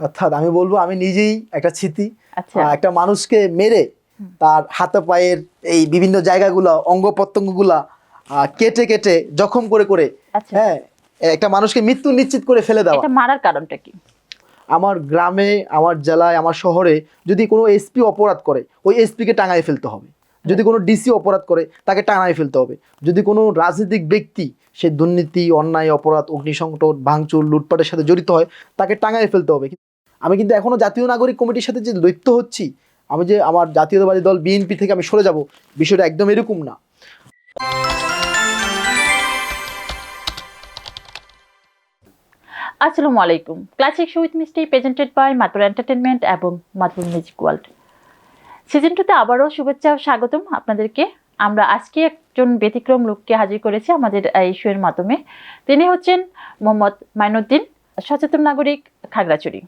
অর্থাৎ আমি বলব আমি নিজেই একটা স্মৃতি। আচ্ছা। একটা মানুষকে মেরে তার হাতে পায়ের এই বিভিন্ন জায়গাগুলো অঙ্গ প্রত্যঙ্গগুলা আহ, কেটে কেটে জখম করে করে আচ্ছা। হ্যাঁ একটা মানুষকে মৃত্যু নিশ্চিত করে ফেলে দেওয়া। মারার কারণটা কি? আমার গ্রামে আমার জেলায় আমার শহরে যদি কোনো এসপি অপরাধ করে ওই এসপিকে টাঙায় ফেলতে হবে। যদি কোনো ডিসি অপরাধ করে, তাকে টাঙায় ফেলতে হবে। যদি কোনো রাজনৈতিক ব্যক্তি সে দুর্নীতি, অন্যায়, অপরাধ, অগ্নিসংকট, ভাঙচুর, লুটপাটের সাথে জড়িত হয়, তাকে টাঙায় ফেলতে হবে। আমি কিন্তু এখনও জাতীয় নাগরিক কমিটির সাথে যে দৈত্য হচ্ছি, আমি যে আমার জাতীয়তাবাদী দল বিএনপি থেকে আমি সরে যাব, বিষয়টা একদম এরকম না। আসসালামু আলাইকুম। Classic show with Mishti presented by Matur entertainment এবং মাতুর মিউজিক ওয়ার্ল্ড সিজন টুতে আবারও শুভেচ্ছা স্বাগতম আপনাদেরকে। আমরা আজকে একজন ব্যতিক্রম লোককে হাজির করেছি আমাদের এই শোয়ের মাধ্যমে। তিনি হচ্ছেন মোহাম্মদ মাইনুদ্দিন, সচেতন নাগরিক, খাগড়াছড়ি।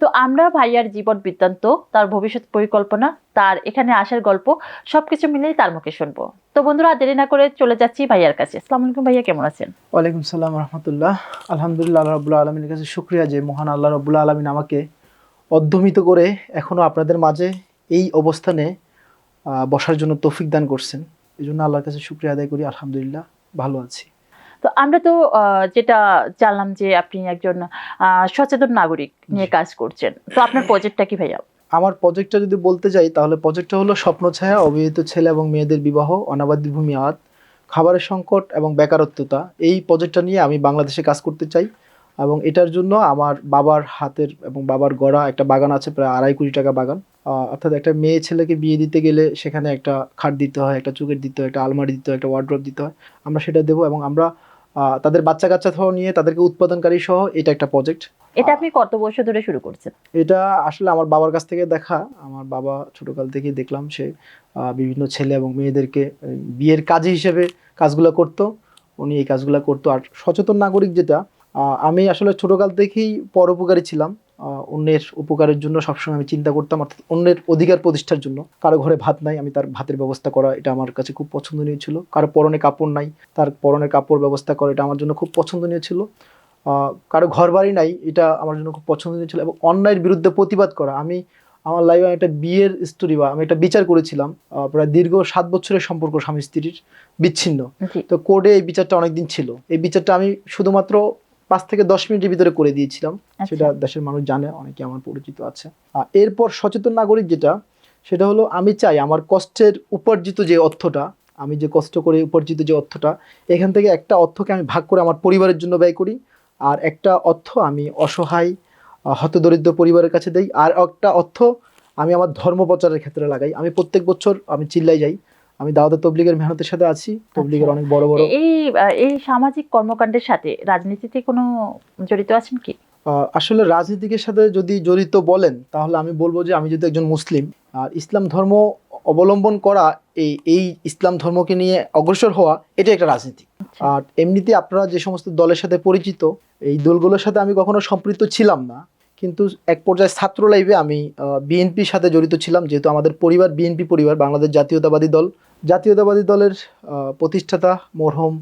তো আমরা ভাইয়ার জীবন বৃত্তান্ত, তার ভবিষ্যৎ পরিকল্পনা, তার এখানে আসার গল্প, সবকিছু মিলেই তার মুখে শুনব। তো বন্ধুরা, দেরি না করে চলে যাচ্ছি ভাইয়ার কাছে। আসসালামু আলাইকুম ভাইয়া, কেমন আছেন? ওয়ালাইকুম সালাম রহমতুল্লাহ। আলহামদুলিল্লাহ রবুল্লা আলমীর কাছে শুক্রিয়া যে মহান আল্লাহ রবুল্লা আলমিন আমাকে অধ্যমিত করে এখনও আপনাদের মাঝে এই অবস্থানে বসার জন্য তৌফিক দান করছেন। এই জন্য আল্লাহর কাছে শুক্রিয়া আদায় করি আলহামদুলিল্লাহ ভালো আছি। তো আমরা তো যেটা জানলাম যে আপনি একজন সচেতন নাগরিক নিয়ে কাজ করছেন। তো আপনার প্রজেক্টটা কি ভাইয়া? আমার প্রজেক্টটা যদি বলতে যাই তাহলে প্রজেক্টটা হলো স্বপ্ন ছায়া অবিবাহিত ছেলে এবং মেয়েদের বিবাহ অনাবাদী ভূমি আদ খাবারের সংকট এবং বেকারত্বতা। এই প্রজেক্টটা নিয়ে আমি বাংলাদেশে কাজ করতে চাই। এবং এটার জন্য আমার বাবার হাতের এবং বাবার গড়া একটা বাগান আছে প্রায় আড়াই কোটি টাকা বাগান। অর্থাৎ একটা মেয়ে ছেলেকে বিয়ে দিতে গেলে সেখানে একটা খাট দিতে হয় একটা চুকের দিতে হয় একটা আলমারি দিতে হয় একটা ওয়ার্ড্রপ দিতে হয়। আমরা সেটা দেবো এবং আমরা তাদের বাচ্চা কাচ্চা সহ নিয়ে তাদেরকে উৎপাদনকারী সহ এটা একটা প্রজেক্ট এটা আপনি কত বছর ধরে শুরু করছেন? এটা আসলে আমার বাবার কাছ থেকে দেখা। আমার বাবা ছোটকাল থেকেই দেখলাম সে বিভিন্ন ছেলে এবং মেয়েদেরকে বিয়ের কাজ হিসেবে কাজগুলো করতো। উনি এই কাজগুলো করতো। আর সচেতন নাগরিক যেটা আমি আসলে ছোটকাল থেকেই পরোপকারী ছিলাম। অন্যের উপকারের জন্য সবসময় আমি চিন্তা করতাম অর্থাৎ অন্যের অধিকার প্রতিষ্ঠার জন্য। কারও ঘরে ভাত নাই আমি তার ভাতের ব্যবস্থা করা এটা আমার কাছে খুব পছন্দনীয় ছিল। কারও পরনে কাপড় নাই তার পরনের কাপড় ব্যবস্থা করা এটা আমার জন্য খুব পছন্দনীয় ছিল। কারও ঘর বাড়ি নাই এটা আমার জন্য খুব পছন্দনীয় ছিল এবং অন্যায়ের বিরুদ্ধে প্রতিবাদ করা। আমি আমার লাইফে একটা বিয়ের স্টোরি বা আমি একটা বিচার করেছিলাম প্রায় দীর্ঘ সাত বছরের সম্পর্ক স্বামী স্ত্রীর বিচ্ছিন্ন তো কোর্টে এই বিচারটা অনেকদিন ছিল। এই বিচারটা আমি শুধুমাত্র পাঁচ থেকে দশ মিনিটের ভিতরে করে দিয়েছিলাম। আচ্ছা। সেটা দেশের মানুষ জানে অনেকে আমার পরিচিত আছে। আর এরপর সচেতন নাগরিক যেটা সেটা হলো আমি চাই আমার কষ্টের উপার্জিত যে অর্থটা আমি যে কষ্ট করে উপার্জিত যে অর্থটা এখান থেকে একটা অর্থকে আমি ভাগ করে আমার পরিবারের জন্য ব্যয় করি। আর একটা অর্থ আমি অসহায় হতদরিদ্র পরিবারের কাছে দেই। আর একটা অর্থ আমি আমার ধর্ম প্রচারের ক্ষেত্রে লাগাই। আমি প্রত্যেক বছর আমি চিল্লাই যাই। আমি দাওয়াত তবলিগের মেহনতের সাথে আছি তবলিগের আচ্ছা। অনেক বড় বড় এই এই সামাজিক কর্মকাণ্ডের সাথে রাজনীতিতে কোনো জড়িত আছেন কি আসলে রাজনীতিকের সাথে যদি জড়িত বলেন তাহলে আমি বলব যে আমি যদি একজন মুসলিম আর ইসলাম ধর্ম অবলম্বন করা এই এই ইসলাম ধর্মকে নিয়ে অগ্রসর হওয়া এটা একটা রাজনীতি আচ্ছা। আর এমনিতে আপনারা যে সমস্ত দলের সাথে পরিচিত এই দলগুলোর সাথে আমি কখনো সম্পৃক্ত ছিলাম না কিন্তু এক পর্যায়ে ছাত্র লাইফে আমি বিএনপির সাথে জড়িত ছিলাম, যেহেতু আমাদের পরিবার বিএনপি পরিবার, বাংলাদেশ জাতীয়তাবাদী দল। জাতীয়তাবাদী দলের প্রতিষ্ঠাতা মরহুম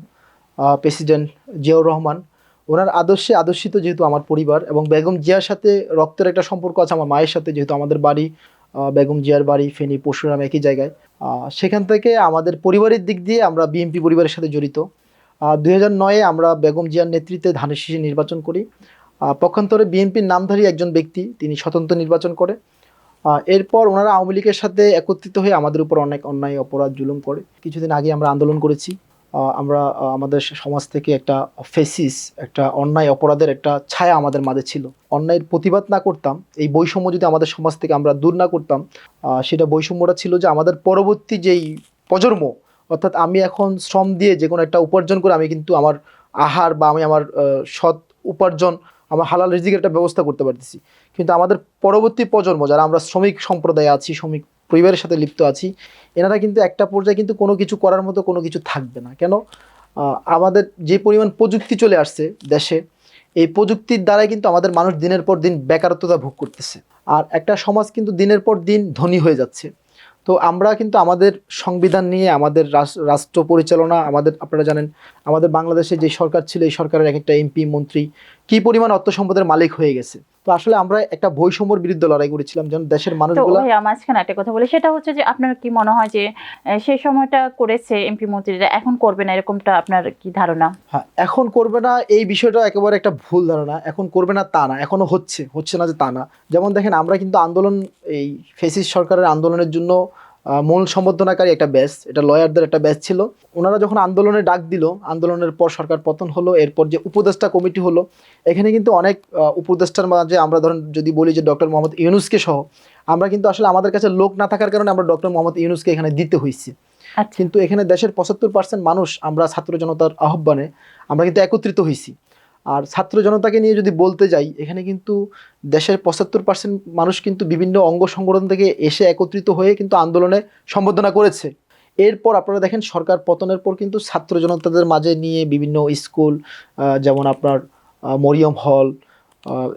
প্রেসিডেন্ট জিয়াউর রহমান। ওনার আদর্শে আদর্শিত যেহেতু আমার পরিবার এবং বেগম জিয়ার সাথে রক্তের একটা সম্পর্ক আছে আমার মায়ের সাথে, যেহেতু আমাদের বাড়ি বেগম জিয়ার বাড়ি, ফেনী পরশুরাম একই জায়গায়। সেখান থেকে আমাদের পরিবারের দিক দিয়ে আমরা বিএনপি পরিবারের সাথে জড়িত। দুই হাজার নয়ে আমরা বেগম জিয়ার নেতৃত্বে ধানের শীষে নির্বাচন করি। পক্ষান্তরে বিএনপির নামধারী একজন ব্যক্তি, তিনি স্বতন্ত্র নির্বাচন করে। এরপর ওনারা আওয়ামী লীগের সাথে একত্রিত হয়ে আমাদের উপর অনেক অন্যায়, অপরাধ, জুলুম করে। কিছুদিন আগে আমরা আন্দোলন করেছি। আমরা আমাদের সমাজ থেকে একটা ফেসিস, একটা অন্যায়, অপরাধের একটা ছায়া আমাদের মাঝে ছিল। অন্যায়ের প্রতিবাদ না করতাম, এই বৈষম্য যদি আমাদের সমাজ থেকে আমরা দূর না করতাম সেটা বৈষম্যটা ছিল যে আমাদের পরবর্তী যেই প্রজন্ম, অর্থাৎ আমি এখন শ্রম দিয়ে যে কোনো একটা উপার্জন করে আমি কিন্তু আমার আহার বা আমি আমার সৎ উপার্জন আমার হালাল রিজিকের একটা ব্যবস্থা করতে পারতেছি। কিন্তু আমাদের পরবর্তী প্রজন্ম, যারা আমরা শ্রমিক সম্প্রদায়ে আছি, শ্রমিক পরিবারের সাথে লিপ্ত আছি, এনারা কিন্তু একটা পর্যায়ে কিন্তু কোনো কিছু করার মতো কোনো কিছু থাকবে না। কেন? আমাদের যে পরিমাণ প্রযুক্তি চলে আসছে দেশে, এই প্রযুক্তির দ্বারাই কিন্তু আমাদের মানুষ দিনের পর দিন বেকারত্বতা ভোগ করতেছে। আর একটা সমাজ কিন্তু দিনের পর দিন ধনী হয়ে যাচ্ছে। তো আমরা কিন্তু আমাদের সংবিধান নিয়ে, আমাদের রাষ্ট্র পরিচালনা, আমাদের, আপনারা জানেন, আমাদের বাংলাদেশে যে সরকার ছিল, এই সরকারের এক একটা এমপি, মন্ত্রী কি পরিমাণ অর্থ সম্পদের মালিক হয়ে গেছে? তো আসলে আমরা একটা বৈষম্যর বিরুদ্ধে লড়াই করেছিলাম যেন দেশের মানুষগুলো মাঝখানে একটা কথা বলি সেটা হচ্ছে যে আপনার কি মনে হয় যে সেই সময়টা করেছে এমপি মন্ত্রীরা এখন করবে না এরকমটা আপনার কি ধারণা? হ্যাঁ এখন করবে না এই বিষয়টা একেবারে একটা ভুল ধারণা এখন করবে না তা না এখনও হচ্ছে হচ্ছে না যে তা না। যেমন দেখেন আমরা কিন্তু আন্দোলন এই ফেসিস সরকারের আন্দোলনের জন্য মূল সম্বোধনাকারী একটা ব্যাচ এটা লয়ারদের একটা ব্যাচ ছিল। ওনারা যখন আন্দোলনে ডাক দিল আন্দোলনের পর সরকার পতন হলো এরপর যে উপদেষ্টা কমিটি হলো এখানে কিন্তু অনেক উপদেষ্টার মাঝে আমরা ধরেন যদি বলি যে ডক্টর মোহাম্মদ ইউনুসকে সহ আমরা কিন্তু আসলে আমাদের কাছে লোক না থাকার কারণে আমরা ডক্টর মোহাম্মদ ইউনুসকে এখানে দিতে হয়েছি আচ্ছা। কিন্তু এখানে দেশের পঁচাত্তর পার্সেন্ট মানুষ আমরা ছাত্র জনতার আহ্বানে আমরা কিন্তু একত্রিত হয়েছি আর ছাত্র জনতাকে নিয়ে যদি বলতে যাই, এখানে কিন্তু দেশের পঁচাত্তর পার্সেন্ট মানুষ কিন্তু বিভিন্ন অঙ্গ সংগঠন থেকে এসে একত্রিত হয়ে কিন্তু আন্দোলনে সম্বোধনা করেছে। এরপর আপনারা দেখেন সরকার পতনের পর কিন্তু ছাত্র জনতাদের মাঝে নিয়ে বিভিন্ন স্কুল যেমন আপনার মরিয়ম হল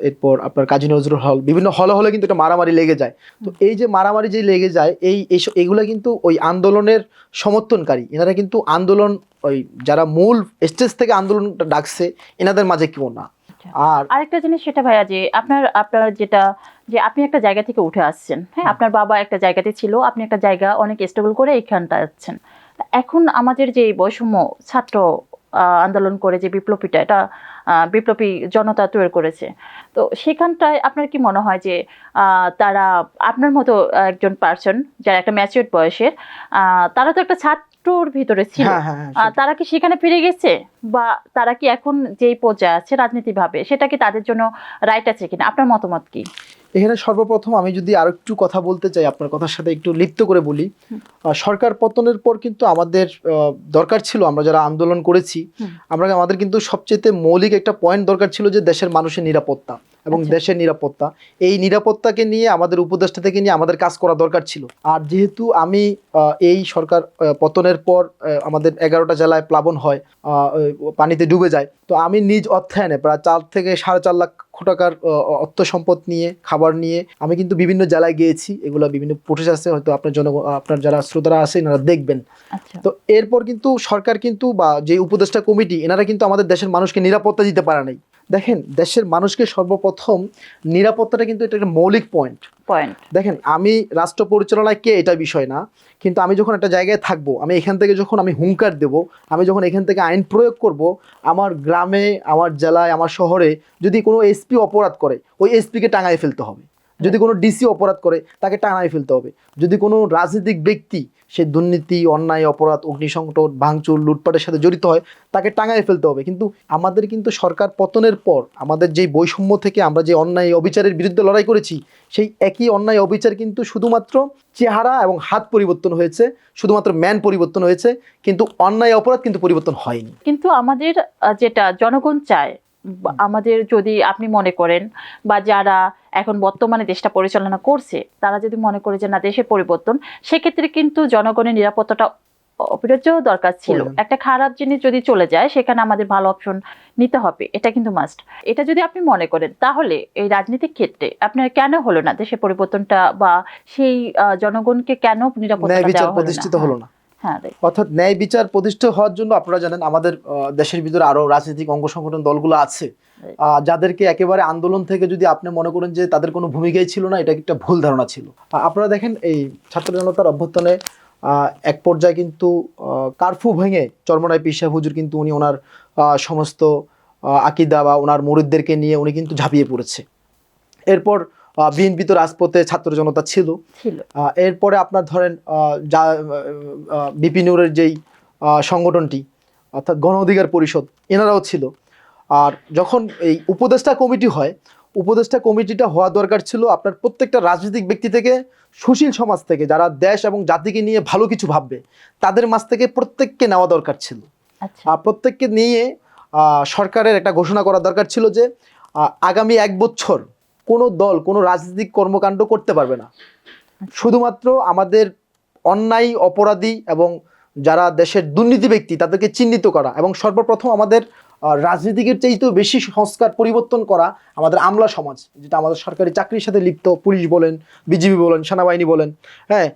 এরপর আপনার কাজী নজরুল হল বিভিন্ন হলে হলে কিন্তু একটা মারামারি লেগে যায়। তো এই যে মারামারি যে লেগে যায় এই এগুলা কিন্তু ওই আন্দোলনের সমর্থনকারী এনারা কিন্তু আন্দোলন ওই যারা মূল স্টেজ থেকে আন্দোলনটা ডাকছে এনাদের মাঝে কেউ না। আচ্ছা। আর আরেকটা জিনিস সেটা ভাইয়া যে আপনার আপনার যেটা যে আপনি একটা জায়গা থেকে উঠে আসছেন হ্যাঁ? আপনার বাবা একটা জায়গাতে ছিল আপনি একটা জায়গা অনেক স্টেবল করে এইখানটা যাচ্ছেন এখন আমাদের যে বৈষম্য ছাত্র আন্দোলন করে যে বিপ্লবীটা এটা বিপ্লবী জনতা তৈরি করেছে। তো সেখানটায় আপনার কি মনে হয় যে তারা আপনার মতো একজন পার্সন যারা একটা ম্যাচিউর বয়সের আহ, তারা তো একটা ছাত্রর ভিতরে ছিল। হ্যাঁ হ্যাঁ হ্যাঁ, তারা কি সেখানে ফিরে গেছে? বা তারা কি এখন যেই পর্যায়ে আছে রাজনীতিভাবে সেটা কি তাদের জন্য রাইট আছে কিনা? আপনার মতামত কি? এখানে সর্বপ্রথম আমি যদি আর একটু কথা বলতে চাই আপনার কথার সাথে একটু লিপ্ত করে বলি। সরকার পতনের পর কিন্তু আমাদের দরকার ছিল আমরা যারা আন্দোলন করেছি আমরা আমাদের কিন্তু সবচেয়ে মৌলিক একটা পয়েন্ট দরকার ছিল যে দেশের মানুষের নিরাপত্তা এবং আচ্ছা। দেশের নিরাপত্তা। এই নিরাপত্তাকে নিয়ে আমাদের উপদেষ্টা থেকে নিয়ে আমাদের কাজ করা দরকার ছিল। আর যেহেতু আমি এই সরকার পতনের পর আমাদের এগারোটা জেলায় প্লাবন হয় পানিতে ডুবে যায় তো আমি নিজ অর্থায়নে প্রায় চার থেকে সাড়ে চার লাখ টাকার অর্থ সম্পদ নিয়ে খাবার নিয়ে আমি কিন্তু বিভিন্ন জেলায় গিয়েছি এগুলো বিভিন্ন প্রসেস আছে হয়তো আপনার জন আপনার যারা শ্রোতারা আছে এনারা দেখবেন। আচ্ছা। তো এরপর কিন্তু সরকার কিন্তু বা যে উপদেষ্টা কমিটি এনারা কিন্তু আমাদের দেশের মানুষকে নিরাপত্তা দিতে পারে নাই। দেখেন দেশের মানুষকে সর্বপ্রথম নিরাপত্তাটা কিন্তু এটা একটা মৌলিক পয়েন্ট পয়েন্ট দেখেন আমি রাষ্ট্র পরিচালনায় কে এটা বিষয় না কিন্তু আমি যখন একটা জায়গায় থাকব আমি এখান থেকে যখন আমি হুঙ্কার দেব আমি যখন এখান থেকে আইন প্রয়োগ করব আমার গ্রামে আমার জেলায় আমার শহরে যদি কোনো এসপি অপরাধ করে ওই এসপিকে টাঙায় ফেলতে হবে। যদি কোনো ডিসি অপরাধ করে, তাকে টাঙায় ফেলতে হবে। যদি কোনো রাজনৈতিক ব্যক্তি সে দুর্নীতি, অন্যায়, অপরাধ, অগ্নিসংকট, ভাঙচুর, লুটপাটের সাথে জড়িত হয়, তাকে টাঙায় ফেলতে হবে। কিন্তু আমাদের কিন্তু সরকার পতনের পর, আমাদের যেই বৈষম্য থেকে আমরা যে অন্যায় অবিচারের বিরুদ্ধে লড়াই করেছি, সেই একই অন্যায় অবিচার কিন্তু শুধুমাত্র চেহারা এবং হাত পরিবর্তন হয়েছে, শুধুমাত্র ম্যান পরিবর্তন হয়েছে, কিন্তু অন্যায় অপরাধ কিন্তু পরিবর্তন হয়নি। কিন্তু আমাদের যেটা জনগণ চায় আমাদের যদি আপনি মনে করেন বা যারা এখন বর্তমানে দেশটা পরিচালনা করছে তারা যদি মনে করে যে না দেশের পরিবর্তন সেক্ষেত্রে কিন্তু জনগণের নিরাপত্তাটা অপরিহার্য দরকার ছিল। একটা খারাপ জিনিস যদি চলে যায় সেখানে আমাদের ভালো অপশন নিতে হবে। এটা কিন্তু মাস্ট এটা যদি আপনি মনে করেন তাহলে এই রাজনৈতিক ক্ষেত্রে আপনার কেন হলো না দেশের পরিবর্তনটা বা সেই জনগণকে কেন নিরাপত্তা দেওয়া প্রতিষ্ঠিত হলো না. অর্থাৎ ন্যায় বিচার প্রতিষ্ঠা হওয়ার জন্য আপনারা জানেন আমাদের দেশের ভিতরে আরও রাজনৈতিক অঙ্গ সংগঠন দলগুলো আছে। যাদেরকে একেবারে আন্দোলন থেকে যদি আপনি মনে করেন যে তাদের কোনো ভূমিকাই ছিল না এটা একটা ভুল ধারণা ছিল। আপনারা দেখেন এই ছাত্র জনতার অভ্যর্থনে এক পর্যায়ে কিন্তু কারফু ভেঙে চরমনায় পিসা হুজুর কিন্তু উনি ওনার সমস্ত আকিদা বা ওনার মুরিদদেরকে নিয়ে উনি কিন্তু ঝাঁপিয়ে পড়েছে। এরপর বিএনপি তো রাজপথে ছাত্র জনতা ছিল। এরপরে আপনার ধরেন যা বিপিনুরের যেই সংগঠনটি অর্থাৎ গণ অধিকার পরিষদ এনারাও ছিল। আর যখন এই উপদেষ্টা কমিটি হয় উপদেষ্টা কমিটিটা হওয়া দরকার ছিল আপনার প্রত্যেকটা রাজনৈতিক ব্যক্তি থেকে সুশীল সমাজ থেকে যারা দেশ এবং জাতিকে নিয়ে ভালো কিছু ভাববে তাদের মাঝ থেকে প্রত্যেককে নেওয়া দরকার ছিল। আচ্ছা। আর প্রত্যেককে নিয়ে সরকারের একটা ঘোষণা করা দরকার ছিল যে আগামী এক বছর কোনো দল, কোনো রাজনৈতিক কর্মকাণ্ড করতে পারবে না। শুধুমাত্র আমাদের অন্যায়, অপরাধী এবং যারা দেশের দুর্নীতি ব্যক্তি, তাদেরকে চিহ্নিত করা এবং সর্বপ্রথম আমাদের রাজনীতিকের চাইতেও বেশি সংস্কার পরিবর্তন করা আমাদের আমলা সমাজ, যেটা আমাদের সরকারি চাকরির সাথে লিপ্ত, পুলিশ বলেন, বিজিবি বলেন, সেনাবাহিনী বলেন হ্যাঁ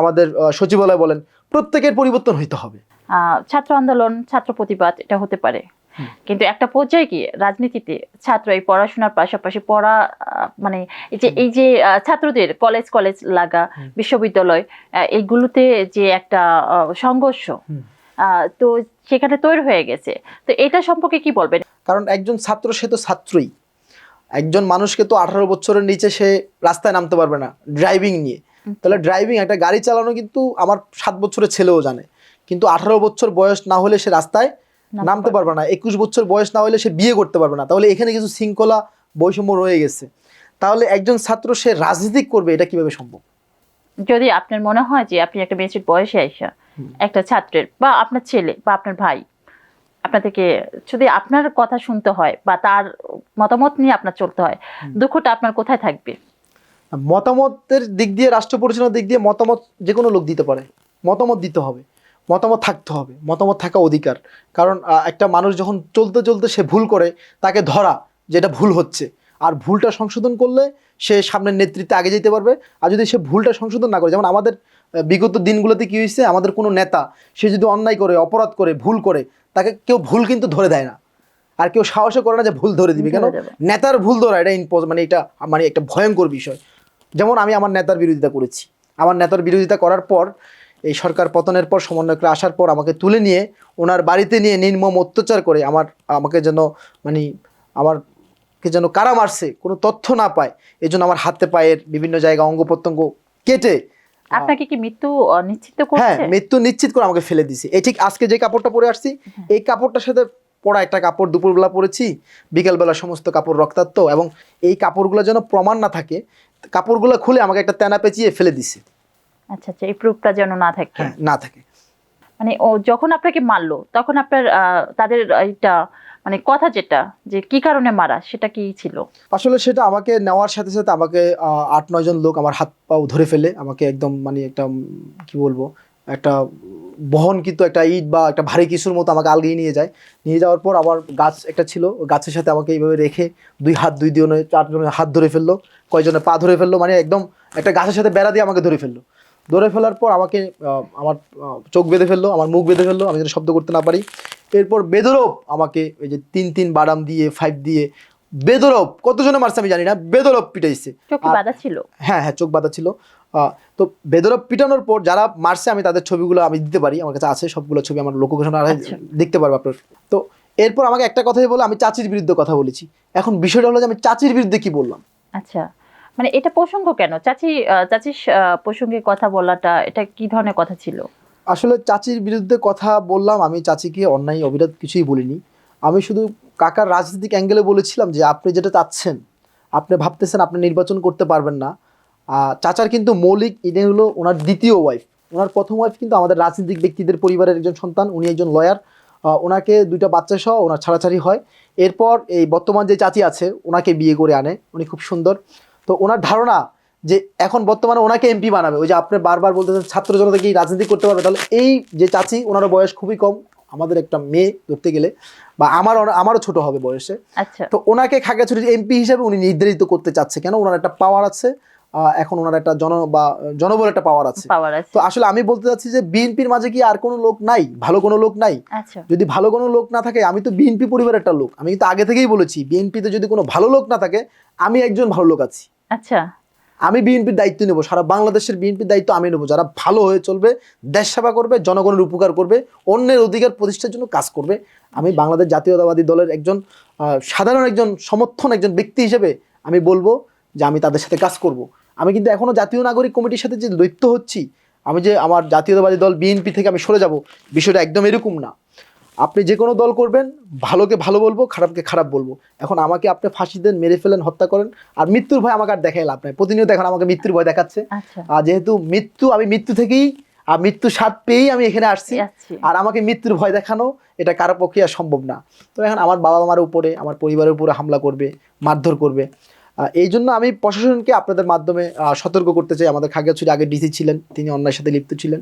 আমাদের সচিবালয় বলেন, প্রত্যেকের পরিবর্তন হইতে হবে। ছাত্র আন্দোলন, ছাত্র প্রতিবাদ, এটা হতে পারে। কিন্তু একটা পর্যায়ে কি রাজনীতিতে ছাত্র এই পড়াশোনার পাশাপাশি পড়া মানে এই যে এই যে ছাত্রদের কলেজ কলেজ লাগা বিশ্ববিদ্যালয় এইগুলোতে যে একটা সংঘর্ষ তো সেখানে তৈরি হয়ে গেছে। তো এটা সম্পর্কে কি বলবেন? কারণ একজন ছাত্র সে তো ছাত্রই। একজন মানুষকে তো আঠারো বছরের নিচে সে রাস্তায় নামতে পারবে না ড্রাইভিং নিয়ে। তাহলে ড্রাইভিং একটা গাড়ি চালানো কিন্তু আমার সাত বছরের ছেলেও জানে। কিন্তু আঠারো বছর বয়স না হলে সে রাস্তায় নামতে পারবে। না। একুশ বছর বয়স না হলে সে বিয়ে করতে পারবে না। তাহলে এখানে কিছু শৃঙ্খলা বৈষম্য রয়ে গেছে। তাহলে একজন ছাত্র সে রাজনীতি করবে এটা কীভাবে সম্ভব? যদি আপনার মনে হয় যে আপনি একটা মেয়েছির বয়সে আইসা একটা ছাত্রের বা আপনার ছেলে বা আপনার ভাই আপনাদেরকে যদি আপনার কথা শুনতে হয় বা তার মতামত নিয়ে আপনার চলতে হয়। দুঃখটা আপনার কোথায় থাকবে? মতামতের দিক দিয়ে রাষ্ট্র পরিচালনার দিক দিয়ে মতামত যে কোনো লোক দিতে পারে। মতামত দিতে হবে। মতামত থাকতে হবে মতামত থাকা অধিকার। কারণ একটা মানুষ যখন চলতে চলতে সে ভুল করে তাকে ধরা যেটা ভুল হচ্ছে। আর ভুলটা সংশোধন করলে সে সামনের নেতৃত্বে আগে যেতে পারবে। আর যদি সে ভুলটা সংশোধন না করে যেমন আমাদের বিগত দিনগুলোতে কী হয়েছে আমাদের কোনো নেতা সে যদি অন্যায় করে অপরাধ করে ভুল করে তাকে কেউ ভুল কিন্তু ধরে দেয় না। আর কেউ সাহসও করে না যে ভুল ধরে দিবে। কেন? নেতার ভুল ধরা এটা ইম্পজ মানে এটা মানে একটা ভয়ঙ্কর বিষয়। যেমন আমি আমার নেতার বিরোধিতা করেছি। আমার নেতার বিরোধিতা করার পর এই সরকার পতনের পর সমন্বয়করা আসার পর আমাকে তুলে নিয়ে ওনার বাড়িতে নিয়ে নির্মম অত্যাচার করে আমার আমাকে যেন মানে আমার কে যেন কারা মারছে কোনো তথ্য না পায় এই জন্য আমার হাতে পায়ের বিভিন্ন জায়গা অঙ্গ প্রত্যঙ্গ কেটে আপনাকে কি মৃত্যু নিশ্চিত হ্যাঁ মৃত্যু নিশ্চিত করে আমাকে ফেলে দিছে এই ঠিক আজকে যে কাপড়টা পরে আসছি এই কাপড়টার সাথে পরা একটা কাপড় দুপুরবেলা পরেছি বিকেলবেলা সমস্ত কাপড় রক্তাক্ত এবং এই কাপড়গুলো যেন প্রমাণ না থাকে কাপড়গুলো খুলে আমাকে একটা তেনা পেঁচিয়ে ফেলে দিছে আচ্ছা আচ্ছা এই প্রুফটা যেন না থাকে। হ্যাঁ না থাকে। মানে ও যখন আপনাকে মারলো তখন আপনার তাদের এইটা মানে কথা যেটা যে কি কারণে মারা সেটা কি ছিল? আসলে সেটা আমাকে নেওয়ার সাথে সাথে আমাকে আট নয় জন লোক আমার হাত পাও ধরে ফেলে। আমাকে একদম মানে একটা কি বলব একটা বহনকৃত একটা ইট বা একটা ভারী কিছুর মতো আমাকে আলগিয়ে নিয়ে যায়। নিয়ে যাওয়ার পর আমার গাছ একটা ছিল গাছের সাথে আমাকে এইভাবে রেখে দুই হাত দুই দিয়ে চারজনের হাত ধরে ফেলল কয়জনের পা ধরে ফেলল মানে একদম একটা গাছের সাথে বেড়া দিয়ে আমাকে ধরে ফেলল। ধরে ফেলার পর আমাকে আমার চোখ বেঁধে ফেলল আমার মুখ বেঁধে ফেলল আমি যেন শব্দ করতে না পারি। এরপর বেদরব আমাকে ওই যে তিন তিন বাদাম দিয়ে ফাইভ দিয়ে বেদরব কতজনে মারছে আমি জানি না বেদরব পিটাইছে। ছিল? হ্যাঁ হ্যাঁ চোখ বাঁধা ছিল। আহ, তো বেদরব পিটানোর পর যারা মারছে আমি তাদের ছবিগুলো আমি দিতে পারি আমার কাছে আছে সবগুলো ছবি আমার লোকেশন আচ্ছা। দেখতে পারব আপনার। তো এরপর আমাকে একটা কথাই বলে আমি চাচির বিরুদ্ধে কথা বলেছি। এখন বিষয়টা হলো যে আমি চাচির বিরুদ্ধে কি বললাম? আচ্ছা। মানে এটা প্রসঙ্গ কেন? চাচি চাচির প্রসঙ্গে কথা বলাটা, এটা কি ধরনের কথা ছিল? আসলে চাচির বিরুদ্ধে কথা বললাম, আমি চাচিকে অন্যায়, অবিরোধ কিছুই বলিনি। আমি শুধু কাকার রাজনৈতিক অ্যাঙ্গেলে বলেছিলাম যে, আপনি যেটা চাচ্ছেন, আপনি ভাবতেছেন আপনি নির্বাচন করতে পারবেন না। চাচার কিন্তু মৌলিক, ইনি হলো ওনার দ্বিতীয় ওয়াইফ ওনার প্রথম ওয়াইফ কিন্তু আমাদের রাজনৈতিক ব্যক্তিদের পরিবারের একজন সন্তান, উনি একজন লয়ার ওনাকে দুইটা বাচ্চা সহ ওনার ছাড়াছাড়ি হয়। এরপর এই বর্তমান যে চাচি আছে, ওনাকে বিয়ে করে আনে। উনি খুব সুন্দর। তো ওনার ধারণা যে এখন বর্তমানে ওনাকে এমপি বানাবে। ওই যে আপনি বারবার বলতেছেন ছাত্র জনতা কি রাজনীতি করতে পারবে? তাহলে এই যে চাচি ওনার বয়স খুবই কম আমাদের একটা মেয়ে ধরতে গেলে বা আমার আমারও ছোট হবে বয়সে। আচ্ছা। তো ওনাকে খাগড়াছড়ির এমপি হিসেবে উনি নির্ধারিত করতে চাচ্ছে কেন? ওনার একটা পাওয়ার আছে এখন ওনার একটা জন বা জনবল একটা পাওয়ার আছে। তো আসলে আমি বলতে চাচ্ছি যে বিএনপির মাঝে কি আর কোনো লোক নাই? ভালো কোনো লোক নাই? আচ্ছা। যদি ভালো কোনো লোক না থাকে আমি তো বিএনপি পরিবারের একটা লোক। আমি কিন্তু আগে থেকেই বলেছি বিএনপিতে যদি কোনো ভালো লোক না থাকে আমি একজন ভালো লোক আছি। আচ্ছা। আমি বিএনপির দায়িত্ব নেব, সারা বাংলাদেশের বিএনপির দায়িত্ব আমি নেব। যারা ভালো হয়ে চলবে, দেশ সেবা করবে, জনগণের উপকার করবে, অন্যের অধিকার প্রতিষ্ঠার জন্য কাজ করবে। আমি বাংলাদেশ জাতীয়তাবাদী দলের একজন সাধারণ একজন, সমর্থন একজন ব্যক্তি হিসেবে আমি বলব যে আমি তাদের সাথে কাজ করব। আমি কিন্তু এখনও জাতীয় নাগরিক কমিটির সাথে যে দৈত্য হচ্ছি, আমি যে আমার জাতীয়তাবাদী দল বিএনপি থেকে আমি সরে যাব, বিষয়টা একদম এরকম না। আপনি যে কোনো দল করবেন ভালোকে ভালো বলব খারাপকে খারাপ বলব। এখন আমাকে আপনি ফাঁসি দেন মেরে ফেলেন হত্যা করেন আর মৃত্যুর ভয় আমাকে আর দেখাই লাভ নাই। প্রতিনিয়ত এখন আমাকে মৃত্যুর ভয় দেখাচ্ছে। আচ্ছা। আর যেহেতু মৃত্যু আমি মৃত্যু থেকেই আর মৃত্যু স্বাদ পেয়েই আমি এখানে আসছি। আর আমাকে মৃত্যুর ভয় দেখানো এটা কারও পক্ষে আর সম্ভব না। তো এখন আমার বাবা মার উপরে আমার পরিবারের উপরে হামলা করবে মারধর করবে। এই জন্য আমি প্রশাসনকে আপনাদের মাধ্যমে সতর্ক করতে চাই। আমাদের খাগড়াছড়ি আগে ডিসি ছিলেন, তিনি অন্যায়ের সাথে লিপ্ত ছিলেন।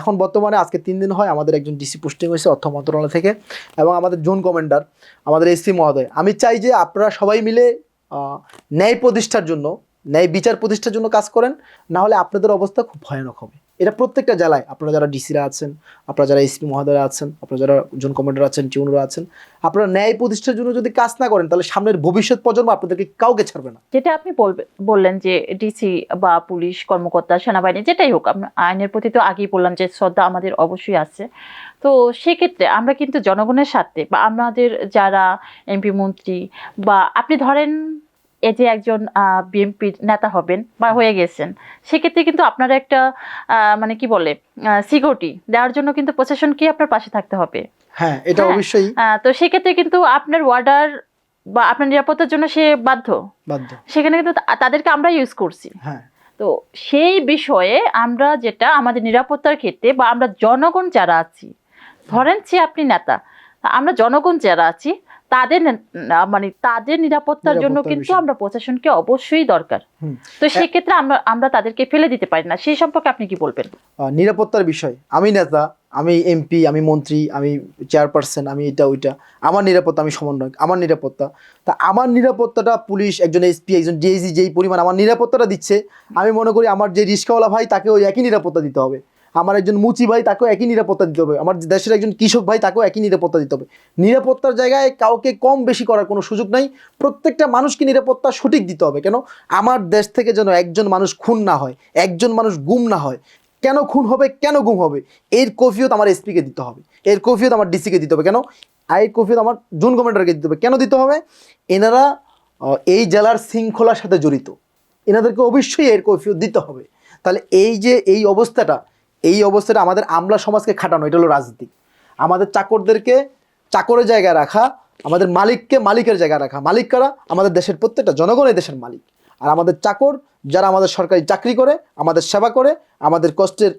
এখন বর্তমানে আজকে তিন দিন হয় আমাদের একজন ডিসি পোস্টিং হয়েছে অর্থ মন্ত্রণালয় থেকে এবং আমাদের জোন কমান্ডার, আমাদের এসি মহোদয়। আমি চাই যে আপনারা সবাই মিলে ন্যায় প্রতিষ্ঠার জন্য, ন্যায় বিচার প্রতিষ্ঠার জন্য কাজ করেন, না হলে আপনাদের অবস্থা খুব ভয়ানক হবে। এটা প্রত্যেকটা জেলায়। আপনারা যারা ডিসিরা আছেন, আপনারা যারা এসপি মহোদয়রা আছেন, আপনারা যারা জোন কমান্ডার আছেন, টিউনরা আছেন, আপনারা ন্যায় প্রতিষ্ঠার জন্য যদি কাজ না করেন, তাহলে সামনের ভবিষ্যৎ প্রজন্ম আপনাদেরকে কাউকে ছাড়বে না। যেটা আপনি বললেন যে ডিসি বা পুলিশ, কর্মকর্তা, সেনাবাহিনী, যেটাই হোক আইনের প্রতি তো আগেই বললাম যে শ্রদ্ধা আমাদের অবশ্যই আছে। তো সেক্ষেত্রে আমরা কিন্তু জনগণের সাথে বা আমাদের যারা এমপি, মন্ত্রী বা আপনি ধরেন এই যে একজন বিএনপির নেতা হবেন বা হয়ে গেছেন সেক্ষেত্রে কিন্তু আপনার একটা আহ, মানে কি বলে সিকিউরিটি দেওয়ার জন্য কিন্তু প্রশাসনকে আপনার পাশে থাকতে হবে? হ্যাঁ এটা হ্যাঁ। অবশ্যই। তো সেক্ষেত্রে কিন্তু আপনার ওয়ার্ডার বা আপনার নিরাপত্তার জন্য সে বাধ্য। বাধ্য। সেখানে কিন্তু তাদেরকে আমরা ইউজ করছি। হ্যাঁ। তো সেই বিষয়ে আমরা যেটা আমাদের নিরাপত্তার ক্ষেত্রে বা আমরা জনগণ যারা আছি ধরেন যে আপনি নেতা আমরা জনগণ যারা আছি তাদের মানে তাদের নিরাপত্তার জন্য কিন্তু আমরা প্রশাসনকে অবশ্যই দরকার। তো সেক্ষেত্রে আমরা আমরা তাদেরকে ফেলে দিতে পারি না। সেই সম্পর্কে আপনি কি বলবেন? নিরাপত্তার বিষয়। আমি নেতা আমি এমপি আমি মন্ত্রী আমি চেয়ারপারসন আমি এটা ওইটা। আমার নিরাপত্তা আমি সমন্বয়ক। আমার নিরাপত্তা। তা আমার নিরাপত্তাটা পুলিশ একজন এসপি একজন ডিএসি যেই পরিমাণ আমার নিরাপত্তাটা দিচ্ছে আমি মনে করি আমার যে রিস্কাওয়ালা ভাই তাকে ওই একই নিরাপত্তা দিতে হবে। আমার একজন মুচি ভাই, তাকেও একই নিরাপত্তা দিতে হবে। আমার দেশের একজন কৃষক ভাই, তাকেও একই নিরাপত্তা দিতে হবে। নিরাপত্তার জায়গায় কাউকে কম বেশি করার কোনো সুযোগ নাই। প্রত্যেকটা মানুষকে নিরাপত্তা সঠিক দিতে হবে। কেন? আমার দেশ থেকে যেন একজন মানুষ খুন না হয়, একজন মানুষ গুম না হয়। কেন খুন হবে? কেন গুম হবে? এর কফিয়ত আমার এসপিকে দিতে হবে। এর কফিয়ত আমার ডিসিকে দিতে হবে। কেন? আর এর কফিয়ত আমার জুন কমান্ডারকে দিতে হবে। কেন দিতে হবে? এনারা এই জেলার শৃঙ্খলার সাথে জড়িত। এনাদেরকে অবশ্যই এর কৈফিয়ত দিতে হবে। তাহলে এই যে এই অবস্থাটা এই অবস্থাটা আমাদের আমলা সমাজকে খাটানো, এটা হলো রাজনীতি। আমাদের চাকরদেরকে চাকরের জায়গায় রাখা, আমাদের মালিককে মালিকের জায়গায় রাখা। মালিক কারা? আমাদের দেশের প্রত্যেকটা জনগণ এই দেশের মালিক। আর আমাদের চাকর, যারা আমাদের সরকারি চাকরি করে, আমাদের সেবা করে, আমাদের কষ্টের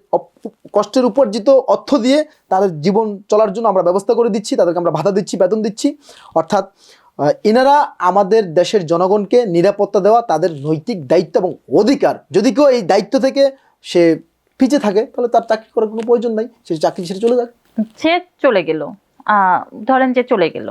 কষ্টের উপার্জিত অর্থ দিয়ে তাদের জীবন চলার জন্য আমরা ব্যবস্থা করে দিচ্ছি, তাদেরকে আমরা ভাতা দিচ্ছি, বেতন দিচ্ছি। অর্থাৎ এনারা আমাদের দেশের জনগণকে নিরাপত্তা দেওয়া তাদের নৈতিক দায়িত্ব এবং অধিকার। যদি কেউ এই দায়িত্ব থেকে সে পিছিয়ে থাকে তাহলে তার চাকরি করার কোনো প্রয়োজন নাই সে চাকরি ছেড়ে চলে যাক। সে চলে গেল। ধরেন যে চলে গেল।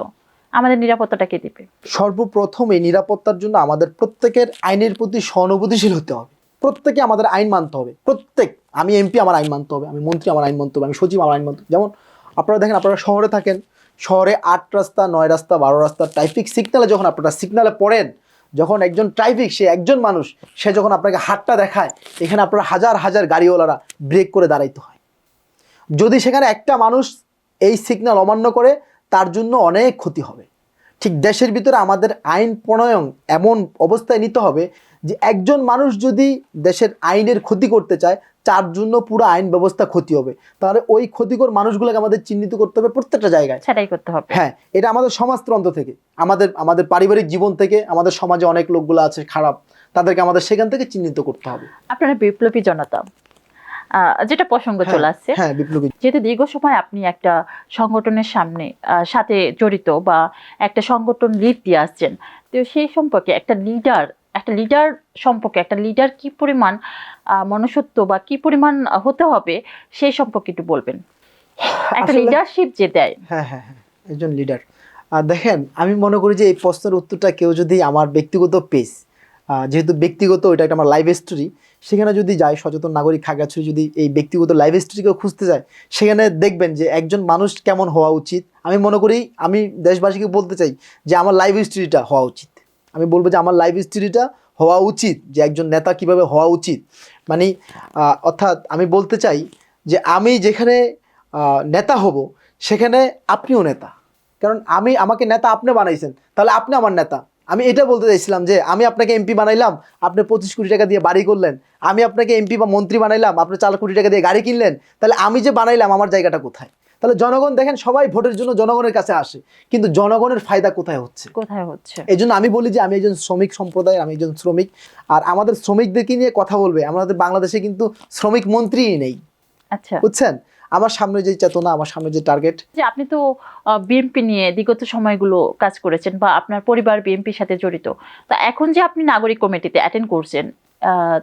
আমাদের নিরাপত্তাটা কে দিবে? সর্বপ্রথম এই নিরাপত্তার জন্য আমাদের প্রত্যেকের আইনের প্রতি সহানুভূতিশীল হতে হবে। প্রত্যেকে আমাদের আইন মানতে হবে। প্রত্যেক আমি এমপি আমার আইন মানতে হবে আমি মন্ত্রী আমার আইন মানতে হবে আমি সচিব আমার আইন মানতে হবে। যেমন আপনারা দেখেন আপনারা শহরে থাকেন শহরে আট রাস্তা নয় রাস্তা বারো রাস্তা ট্রাফিক সিগনালে যখন আপনারা সিগনালে পড়েন যখন একজন ট্রাফিক সে একজন মানুষ, সে যখন আপনাকে হাতটা দেখায়, এখানে আপনার হাজার হাজার গাড়িওয়ালারা ব্রেক করে দাঁড়াইতে হয়। যদি সেখানে একটা মানুষ এই সিগন্যাল অমান্য করে, তার জন্য অনেক ক্ষতি হবে। ঠিক দেশের ভিতরে আমাদের আইন প্রণয়ন এমন অবস্থায় নিতে হবে যে, একজন মানুষ যদি দেশের আইনের ক্ষতি করতে চায় তার জন্য পুরো আইন ব্যবস্থা ক্ষতি হবে। তাহলে ওই ক্ষতিকর মানুষগুলোকে আমাদের চিহ্নিত করতে হবে প্রত্যেকটা জায়গায়। সেটাই করতে হবে। হ্যাঁ এটা আমাদের সমাজতন্ত্র থেকে। আমাদের আমাদের পারিবারিক জীবন থেকে আমাদের সমাজে অনেক লোকগুলো আছে খারাপ তাদেরকে আমাদের সেখান থেকে চিহ্নিত করতে হবে। আপনারা বিপ্লবী জনতা যেটা প্রসঙ্গ চলে আসছে হ্যাঁ বিপ্লবী। যেহেতু দীর্ঘ সময় আপনি একটা সংগঠনের সামনে সাথে জড়িত বা একটা সংগঠন লিড দিয়ে আসছেন তো সেই সম্পর্কে একটা লিডার একটা লিডার সম্পর্কে একটা লিডার কি পরিমাণ মনুষ্যত্ব বা কি পরিমাণ হতে হবে সেই সম্পর্কে একটু বলবেন। একটা লিডারশিপ যে দেয়। হ্যাঁ হ্যাঁ হ্যাঁ একজন লিডার আর দেখেন আমি মনে করি যে এই প্রশ্নের উত্তরটা কেউ যদি আমার ব্যক্তিগত পেজ যেহেতু ব্যক্তিগত ওইটা একটা আমার লাইভ স্টোরি সেখানে যদি যায় সচেতন নাগরিক খাগাছড়ি যদি এই ব্যক্তিগত লাইভ স্টোরিকেও খুঁজতে যায় সেখানে দেখবেন যে একজন মানুষ কেমন হওয়া উচিত। আমি মনে করি আমি দেশবাসীকে বলতে চাই যে আমার লাইভ স্টোরিটা হওয়া উচিত। আমি বলব যে আমার লাইফ স্টোরিটা হওয়া উচিত, যে একজন নেতা কীভাবে হওয়া উচিত। মানে অর্থাৎ আমি বলতে চাই যে আমি যেখানে নেতা হব, সেখানে আপনিও নেতা। কারণ আমি, আমাকে নেতা আপনি বানাইছেন, তাহলে আপনি আমার নেতা। আমি এটা বলতে চাইছিলাম যে আমি আপনাকে এমপি বানাইলাম, আপনি পঁচিশ কোটি টাকা দিয়ে বাড়ি করলেন, আমি আপনাকে এমপি বা মন্ত্রী বানাইলাম, আপনি চার কোটি টাকা দিয়ে গাড়ি কিনলেন, তাহলে আমি যে বানাইলাম, আমার জায়গাটা কোথায়? তাহলে জনগণ দেখেন সবাই ভোটের জন্য জনগণের কাছে আসে কিন্তু জনগণের ফায়দা কোথায় হচ্ছে? কোথায় হচ্ছে? এই জন্য আমি বলি যে আমি একজন শ্রমিক সম্প্রদায় আমি একজন শ্রমিক আর আমাদের শ্রমিকদেরকে নিয়ে কথা বলবে আমাদের বাংলাদেশে কিন্তু শ্রমিক মন্ত্রীই নেই। আচ্ছা। বুঝছেন? আমার সামনে যে চেতনা আমার সামনে যে টার্গেট যে আপনি তো বিএনপি নিয়ে বিগত সময়গুলো কাজ করেছেন বা আপনার পরিবার বিএনপির সাথে জড়িত। তা এখন যে আপনি নাগরিক কমিটিতে অ্যাটেন্ড করছেন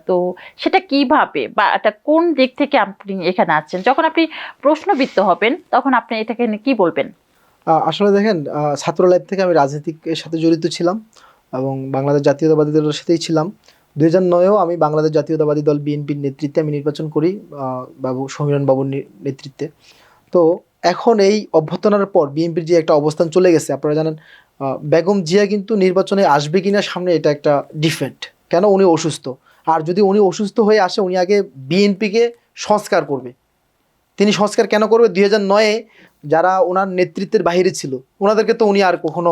তো সেটা কীভাবে বা এটা কোন দিক থেকে আপনি এখানে আছেন যখন আপনি প্রশ্নবিত্ত হবেন, তখন আপনি এটাকে কি বলবেন? আসলে দেখেন ছাত্র লাইফ থেকে আমি রাজনীতির সাথে জড়িত ছিলাম এবং বাংলাদেশ জাতীয়তাবাদী দলের সাথেই ছিলাম। দুই হাজার নয়েও আমি বাংলাদেশ জাতীয়তাবাদী দল বিএনপির নেতৃত্বে আমি নির্বাচন করি বাবু সমীরণ বাবুর নেতৃত্বে। তো এখন এই অভ্যর্থনার পর বিএনপির যে একটা অবস্থান চলে গেছে, আপনারা জানেন বেগম জিয়া কিন্তু নির্বাচনে আসবে কিনা সামনে এটা একটা ডিফেন্ট। কেন? উনি অসুস্থ। আর যদি উনি অসুস্থ হয়ে আসে উনি আগে বিএনপিকে সংস্কার করবে। তিনি সংস্কার কেন করবে? দুই হাজার নয়ে যারা ওনার নেতৃত্বের বাইরে ছিল ওনাদেরকে তো উনি আর কখনো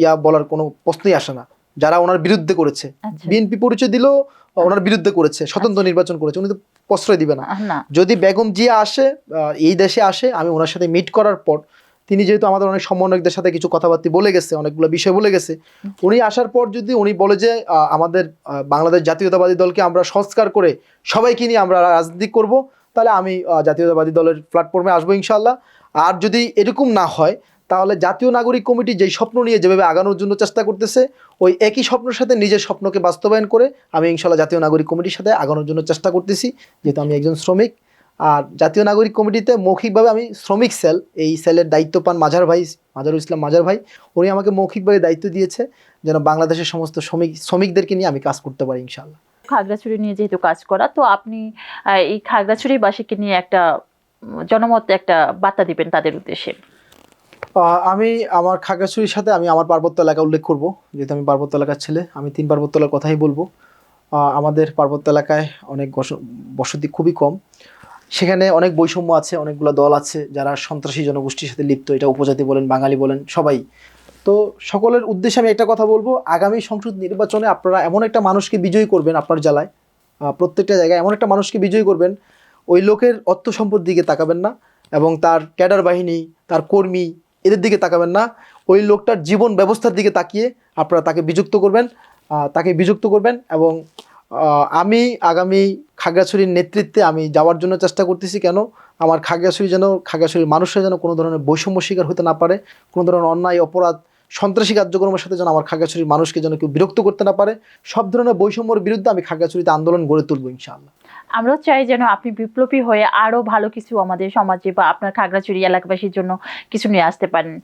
ইয়া বলার কোনো প্রশ্নই আসে না। যারা ওনার বিরুদ্ধে করেছে। আচ্ছা। বিএনপি পরিচয় দিলেও ওনার বিরুদ্ধে করেছে স্বতন্ত্র নির্বাচন করেছে। উনি তো প্রশ্রয় দিবে না। যদি বেগম জিয়া আসে এই দেশে আসে আমি ওনার সাথে মিট করার পর তিনি যেহেতু আমাদের অনেক সমন্বয়কদের সাথে কিছু কথাবার্তা বলে গেছে অনেকগুলো বিষয় বলে গেছে উনি আসার পর যদি উনি বলে যে আমাদের বাংলাদেশ জাতীয়তাবাদী দলকে আমরা সংস্কার করে সবাইকে নিয়ে আমরা রাজনীতি করব তাহলে আমি জাতীয়তাবাদী দলের প্ল্যাটফর্মে আসব ইনশাল্লাহ আর যদি এরকম না হয় তাহলে জাতীয় নাগরিক কমিটি যেই স্বপ্ন নিয়ে যেভাবে আগানোর জন্য চেষ্টা করতেছে ওই একই স্বপ্নের সাথে নিজের স্বপ্নকে বাস্তবায়ন করে আমি ইনশাল্লাহ জাতীয় নাগরিক কমিটির সাথে আগানোর জন্য চেষ্টা করতেছি যেহেতু আমি একজন শ্রমিক। আর জাতীয় নাগরিক কমিটিতে মৌখিকভাবে আমি শ্রমিক সেল এই সেলের দায়িত্ব পান মাঝার ভাই মাজারুল ইসলাম মাজার ভাই। উনি আমাকে মৌখিকভাবে দায়িত্ব দিয়েছে যেন বাংলাদেশের সমস্ত শ্রমিক শ্রমিকদেরকে নিয়ে আমি কাজ করতে পারি ইনশাল্লাহ খাগড়াছড়ি নিয়ে যেহেতু কাজ করা তো আপনি এই খাগড়াছড়িবাসীকে নিয়ে একটা জনমত একটা বার্তা দিবেন তাদের উদ্দেশ্যে। আমি আমার খাগড়াছড়ির সাথে আমি আমার পার্বত্য এলাকা উল্লেখ করব যেহেতু আমি পার্বত্য এলাকার ছেলে আমি তিন পার্বত্য এলাকার কথাই বলব। আমাদের পার্বত্য এলাকায় অনেক বস- বসতি খুবই কম। সেখানে অনেক বৈষম্য আছে, অনেকগুলো দল আছে যারা সন্ত্রাসী জনগোষ্ঠীর সাথে লিপ্ত, এটা উপজাতি বলেন, বাঙালি বলেন, সবাই। তো সকলের উদ্দেশ্যে আমি একটা কথা বলব, আগামী সংসদ নির্বাচনে আপনারা এমন একটা মানুষকে বিজয়ী করবেন আপনার জেলায় প্রত্যেকটা জায়গায় এমন একটা মানুষকে বিজয়ী করবেন, ওই লোকের অর্থ সম্পদ দিকে তাকাবেন না এবং তার ক্যাডার বাহিনী, তার কর্মী এদের দিকে তাকাবেন না, ওই লোকটার জীবন ব্যবস্থার দিকে তাকিয়ে আপনারা তাকে বিযুক্ত করবেন তাকে বিযুক্ত করবেন এবং আমি আগামী খাগড়াছড়ির নেতৃত্বে আমি যাওয়ার জন্য চেষ্টা করতেছি কেন? আমার খাগড়াছড়ি যেন, খাগড়াছড়ির মানুষরা যেন কোনো ধরনের বৈষম্য শিকার হতে না পারে, কোনো ধরনের অন্যায়, অপরাধ, সন্ত্রাসী কার্যক্রমের সাথে যেন আমার খাগড়াছড়ির মানুষকে যেন কেউ বিরক্ত করতে না পারে, সব ধরনের বৈষম্যর বিরুদ্ধে আমি খাগড়াছড়িতে আন্দোলন গড়ে তুলবো ইনশাআল্লাহ। আমরাও চাই যেন আপনি বিপ্লবী হয়ে আরও ভালো কিছু আমাদের সমাজে বা আপনার খাগড়াছড়ি এলাকাবাসীর জন্য কিছু নিয়ে আসতে পারেন।